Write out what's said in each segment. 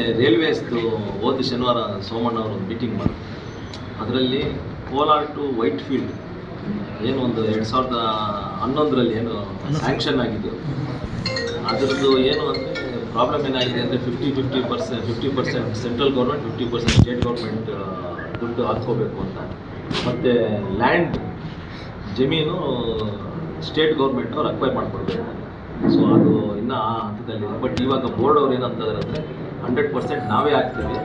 ರೈಲ್ವೇಸ್ದು ಹೋದ ಶನಿವಾರ ಸೋಮಣ್ಣ ಅವರು ಮೀಟಿಂಗ್ ಮಾಡಿದ್ರು. ಅದರಲ್ಲಿ ಕೋಲಾರ್ ಟು ವೈಟ್ ಫೀಲ್ಡ್ ಏನು ಒಂದು ಎರಡು ಸಾವಿರದ ಹನ್ನೊಂದರಲ್ಲಿ ಏನು ಸ್ಯಾಂಕ್ಷನ್ ಆಗಿದ್ದು. ಅದರದ್ದು ಏನು ಅಂದರೆ ಪ್ರಾಬ್ಲಮ್ ಏನಾಗಿದೆ ಅಂದರೆ fifty fifty percent fifty percent central government fifty percent state government ದುಡ್ಡು ಹಾಕ್ಕೋಬೇಕು ಅಂತ. ಮತ್ತು ಲ್ಯಾಂಡ್ ಜಮೀನು ಸ್ಟೇಟ್ ಗೌರ್ಮೆಂಟ್ ಅವ್ರು ಅಕ್ವೈರ್ ಮಾಡ್ಕೊಳ್ಬೇಕು ಸೊ ಅದು ಇನ್ನೂ ಹಂತದಲ್ಲಿದೆ. ಬಟ್ ಇವಾಗ ಬೋರ್ಡ್ ಅವ್ರು ಏನಂತಂದ್ರೆ ಹಂಡ್ರೆಡ್ ಪರ್ಸೆಂಟ್ ನಾವೇ ಹಾಕ್ತೀವಿ.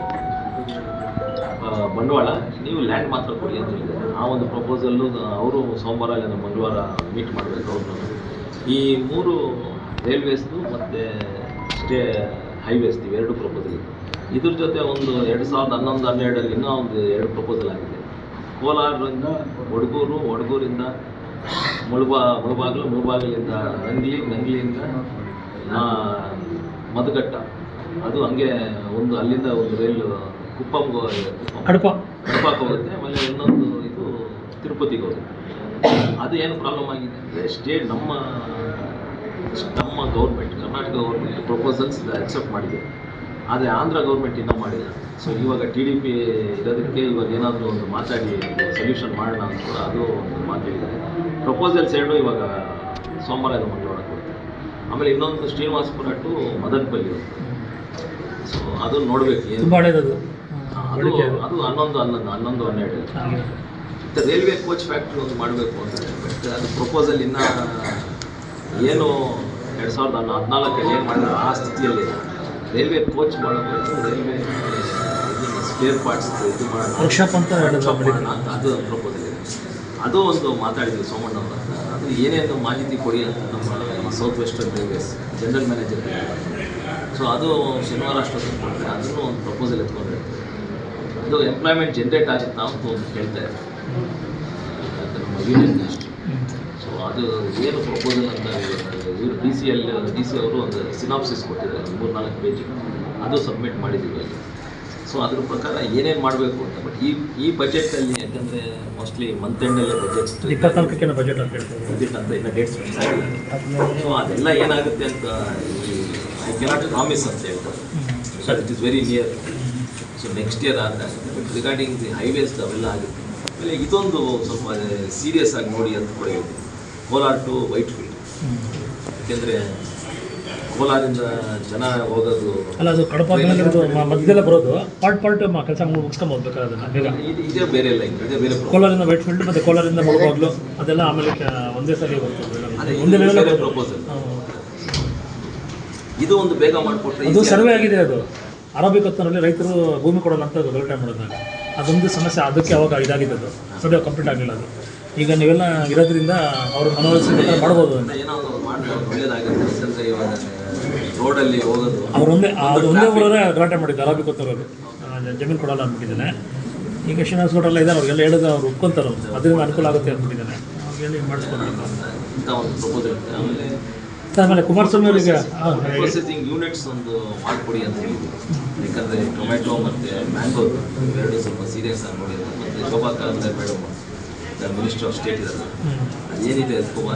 ಆ, ಬಂಡವಾಳ ನೀವು ಲ್ಯಾಂಡ್ ಮಾತ್ರ ಕೊಡಿ ಅಂತ ಹೇಳಿದ್ದಾರೆ. ಆ ಒಂದು ಪ್ರಪೋಸಲ್ಲು ಅವರು ಸೋಮವಾರ ಇಲ್ಲ ಮಂಗಳವಾರ ಮೀಟ್ ಮಾಡಬೇಕು ಅವ್ರನ್ನ. ಈ ಮೂರು ರೈಲ್ವೇಸ್ದು ಮತ್ತು ಸ್ಟೇ ಹೈವೇಸ್ದು ಇವೆರಡು ಪ್ರಪೋಸಲ್ ಇದ್ರ ಜೊತೆ ಒಂದು ಎರಡು ಸಾವಿರದ ಹನ್ನೊಂದು ಹನ್ನೆರಡರಲ್ಲಿ ಇನ್ನೂ ಒಂದು ಎರಡು ಪ್ರಪೋಸಲ್ ಆಗಿದೆ. ಕೋಲಾರದಿಂದ ಒಡಗೂರು ಒಡಗೂರಿಂದ ಮುಳುಬಾ ಮುಳುಬಾಗಿಲು ಮುಳುಬಾಗಿಲಿಂದ ನಂಗ್ಲಿ ನಂಗ್ಲಿಯಿಂದ ಆ, ಮಧುಘಟ್ಟ ಅದು ಹಂಗೆ ಒಂದು ಅಲ್ಲಿಂದ ಒಂದು ರೈಲು ಕುಪ್ಪಂಗೆ ಕುಪ್ಪಂ ಕಡಪ. ಕಡಪಕ್ಕೆ ಹೋಗುತ್ತೆ ಆಮೇಲೆ ಇನ್ನೊಂದು ಇದು ತಿರುಪತಿಗೆ ಹೋಗುತ್ತೆ. ಅದು ಏನು ಪ್ರಾಬ್ಲಮ್ ಆಗಿದೆ ಅಂದರೆ ಸ್ಟೇಟ್ ನಮ್ಮ ನಮ್ಮ government Karnataka government proposals accept ಮಾಡಿದೆ. ಆದರೆ ಆಂಧ್ರ ಗೌರ್ಮೆಂಟ್ ಇನ್ನೂ ಮಾಡಿಲ್ಲ. ಸೊ ಇವಾಗ ಟಿ ಡಿ ಪಿ ಇರೋದಕ್ಕೆ ಇವಾಗ ಏನಾದರೂ ಒಂದು ಮಾತಾಡಿ ಸೊಲ್ಯೂಷನ್ ಮಾಡೋಣ ಅಂತ ಕೂಡ ಅದು ಒಂದು ಮಾತು ಹೇಳಿದ್ದಾರೆ. ಪ್ರಪೋಸಲ್ಸ್ ಎರಡು ಇವಾಗ ಸೋಮವಾರ ಇದು ಮಂಗಳವಾರ ಕೊಡ್ತಾರೆ ಆಮೇಲೆ ಇನ್ನೊಂದು ಶ್ರೀನಿವಾಸಪುರ ಟು ಮದನಪಲ್ಲಿ ಹೋಗುತ್ತೆ. ಸೊ ಅದು ನೋಡಬೇಕು ತುಂಬ ಹಳೇದದು ಅದು ಅದು ಹನ್ನೊಂದು ಹನ್ನೊಂದು ಹನ್ನೊಂದು ಹನ್ನೆರಡು. ಮತ್ತು ರೈಲ್ವೆ ಕೋಚ್ ಫ್ಯಾಕ್ಟ್ರಿ ಒಂದು ಮಾಡಬೇಕು ಅಂತ. ಬಟ್ ಅದು ಪ್ರಪೋಸಲ್ ಇನ್ನ ಏನು ಎರಡು ಸಾವಿರದ ಹದಿನಾಲ್ಕಲ್ಲಿ ಏನು ಮಾಡಿದ್ರು ಆ ಸ್ಥಿತಿಯಲ್ಲಿ ರೈಲ್ವೆ ಕೋಚ್ ಮಾಡಬೇಕು ರೈಲ್ವೆ ಸ್ಪೇರ್ ಪಾರ್ಟ್ಸ್ ಇದು ಮಾಡೋಣ. ವರ್ಕ್ಶಾಪ್ ಅಂತ ಅಂತ ಅದು ಪ್ರಪೋಸಲ್ ಇದೆ. ಅದು ಒಂದು ಮಾತಾಡಿದ್ವಿ ಸೋಮಣ್ಣ ಅವರ. ಅದು ಏನೇನು ಮಾಹಿತಿ ಕೊಡಿ ಅಂತ ನಮ್ಮ south western railways general manager so ಅದು ಶನಿವಾರ ಅಷ್ಟೊತ್ತಿಗೆ ಮಾಡಿದ್ರೆ ಅದನ್ನು ಒಂದು ಪ್ರಪೋಸಲ್ ಎತ್ಕೊಂಡು ಅದು ಎಂಪ್ಲಾಯ್ಮೆಂಟ್ ಜನ್ರೇಟ್ ಆಗುತ್ತಾ ಅಂತ ಒಂದು ಹೇಳ್ತಾ ಇದ್ದಾರೆ. ಸೊ ಅದು ಏನು ಪ್ರಪೋಸಲ್ ಅಂತ ಇವರು D C L D C ಅವರು ಒಂದು ಸಿನಾಪ್ಸಿಸ್ ಕೊಟ್ಟಿದ್ದಾರೆ ಮೂರು ನಾಲ್ಕು ಪೇಜ್ ಅದು ಸಬ್ಮಿಟ್ ಮಾಡಿದ್ದೀವಿ ಅಲ್ಲಿ. ಸೊ ಅದ್ರ ಪ್ರಕಾರ ಏನೇನು ಮಾಡಬೇಕು ಅಂತ ಬಟ್ ಈ ಈ ಬಜೆಟಲ್ಲಿ ಯಾಕಂದರೆ ಮೋಸ್ಟ್ಲಿ ಮಂತ್ ಎಂಡಲ್ಲೇ ಬಜೆಟ್ ಇಪ್ಪತ್ನಾಲ್ಕಕ್ಕೆ ಬಜೆಟ್ ಅಂತ ಹೇಳ್ತಾರೆ ಬಜೆಟ್ ಅಂತ ಇನ್ನು ಡೇಟ್ಸ್ ಫಿಕ್ಸ್ ಆಗಿಲ್ಲ. ಸೊ ಅದೆಲ್ಲ ಏನಾಗುತ್ತೆ ಅಂತ ಐ ಕೆನಾಟ್ ಪ್ರಾಮಿಸ್ ಅಂತ ಹೇಳ್ತಾರೆ sir it is very near so next year ಆದರೆ ಬಟ್ ರಿಗಾರ್ಡಿಂಗ್ ದಿ ಹೈವೇಸ್ ಅವೆಲ್ಲ ಆಗುತ್ತೆ. ಆಮೇಲೆ ಇದೊಂದು ಸ್ವಲ್ಪ ಸೀರಿಯಸ್ ಆಗಿ ನೋಡಿ ಅಂತ ಕೂಡ ಹೇಳ್ತೀನಿ. ಕೋಲಾರ್ ಟು ವೈಟ್ ಫೀಲ್ಡ್ ಯಾಕೆಂದರೆ ಕೋಲಾರಿಂದ ಜನ ಹೋಗೋದು ಅಲ್ಲ ಅದು ಕಡಪ ಮಧ್ಯದಲ್ಲ ಬರೋದು. ಪಾರ್ಟ್ ಪಾರ್ಟ್ ಕೆಲಸ ಮುಗಿಸ್ಕೊಂಡು ಹೋಗ್ಬೇಕಾದ್ರೆ ಅದನ್ನ ಬೇಗ. ಇದೇ ಬೇರೆ ಲೈನ್ ಇದೇ ಬೇರೆ. ಕೋಲಾರಿಂದ ವೈಟ್ ಫೀಲ್ಡ್ ಮತ್ತು ಕೋಲಾರಿಂದ ಮುಳುಬಾಗ್ಲು ಅದೆಲ್ಲ ಆಮೇಲೆ ಒಂದೇ ಸರಿ ಬರ್ತದೆ ಇದು ಲೆವೆಲ್ ಪ್ರಪೋಸಲ್ ಇದು ಒಂದು ಬೇಗ ಮಾಡಿಕೊಟ್ರೆ ಇದು ಸರ್ವೆ ಆಗಿದೆ ಅದು. ಅರಬ್ಬಿ ಹೊತ್ತಿನಲ್ಲಿ ರೈತರು ಭೂಮಿ ಕೊಡೋಣ ಅಂತ ಗಲಾಟೆ ಮಾಡೋದಾಗ ಅದೊಂದು ಸಮಸ್ಯೆ ಅದಕ್ಕೆ ಅವಾಗ ಇದಾಗಿದೆ ಅದು. ಸರ್ವೆ ಕಂಪ್ಲೀಟ್ ಆಗಲಿಲ್ಲ ಅದು. ಈಗ ನೀವೆಲ್ಲ ಇರೋದ್ರಿಂದ ಅವರು ಮನವೊಲಿಸಿ ಮಾಡ್ಬೋದು ಅದನ್ನ. ರೋಡಲ್ಲಿ ಹೋಗೋದು ಅವ್ರು ಒಂದೇ ಅದು ಒಂದೇ ಊರವರೇ ಗಲಾಟೆ ಮಾಡಿದ್ದು ಅರಬ್ಬಿ ಕೊತ್ತವರು ಜಮೀನು ಕೊಡಲ್ಲ ಅಂದ್ಬಿಟ್ಟಿದ್ದಾನೆ. ಈಗ ಶ್ರೀನಿವಾಸ ಗೌಡ್ರೆಲ್ಲ ಇದ್ದಾರೆ ಅವ್ರಿಗೆಲ್ಲ ಹೇಳಿದ್ರೆ ಅವ್ರು ಒಪ್ಕೊಂತಾರೆ ಅವ್ರು. ಅದರಿಂದ ಅನುಕೂಲ ಆಗುತ್ತೆ ಅಂದ್ಬಿಟ್ಟಿದ್ದಾನೆ. ಅವ್ರಿಗೆ ಹೇಳಿ ಇದೆ ಆಮೇಲೆ ಆಮೇಲೆ ಕುಮಾರಸ್ವಾಮಿ ಅವರಿಗೆ ಪ್ರೊಸೆಸಿಂಗ್ ಯೂನಿಟ್ಸ್ ಒಂದು ಮಾಡಿಕೊಡಿ ಅಂತ ಹೇಳಿದ್ರು. ಯಾಕಂದರೆ ಟೊಮೆಟೊ ಮತ್ತು ಮ್ಯಾಂಗೋ ಎರಡು ಸ್ವಲ್ಪ ಸೀರಿಯಸ್ ಆಗಿ ನೋಡಿದ್ರು ಮತ್ತು Shobha Karandlaje madam minister of state ಇದ್ದಾರೆ ಅದೇನಿದೆ ಎತ್ಕೋಬ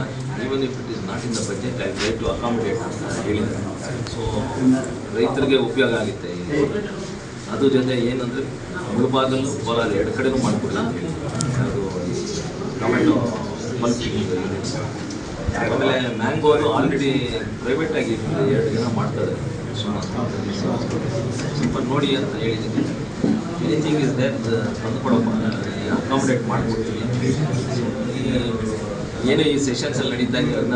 even if it is not in the budget I try to accommodate ಅಂತ ಹೇಳಿದ್ದಾರೆ ಸೊ ರೈತರಿಗೆ ಉಪಯೋಗ ಆಗುತ್ತೆ ಅದ್ರ ಜೊತೆ ಏನಂದರೆ ಮುಳುಬಾಗಲು ಕೋಲಾರ ಎರಡು ಕಡೆನೂ ಮಾಡಿಕೊಡಿ ಅಂತ ಹೇಳಿ ಅದು ಟೊಮೆಟೊ ಬಲ್ಕಿಂಗ್ ಮ್ಯಾಂಗೋ ಆಮೇಲೆ ಮ್ಯಾಂಗೋದು ಆಲ್ರೆಡಿ ಪ್ರೈವೇಟ್ ಆಗಿ ಎರಡು ಜನ ಮಾಡ್ತಾರೆ. ಸ್ವಲ್ಪ ನೋಡಿ ಅಂತ ಹೇಳಿದ್ದೀನಿ. ಎನಿಥಿಂಗ್ ಇಸ್ ದೇರ್ ತಂದು ಕೊಡಪ್ಪ ಅಕಾಮಿಡೇಟ್ ಮಾಡ್ಕೊಡ್ತೀವಿ ಏನೋ ಈ- ಸೆಷನ್ಸಲ್ಲಿ ನಡೀತಾ ಇದೆ ಅದನ್ನ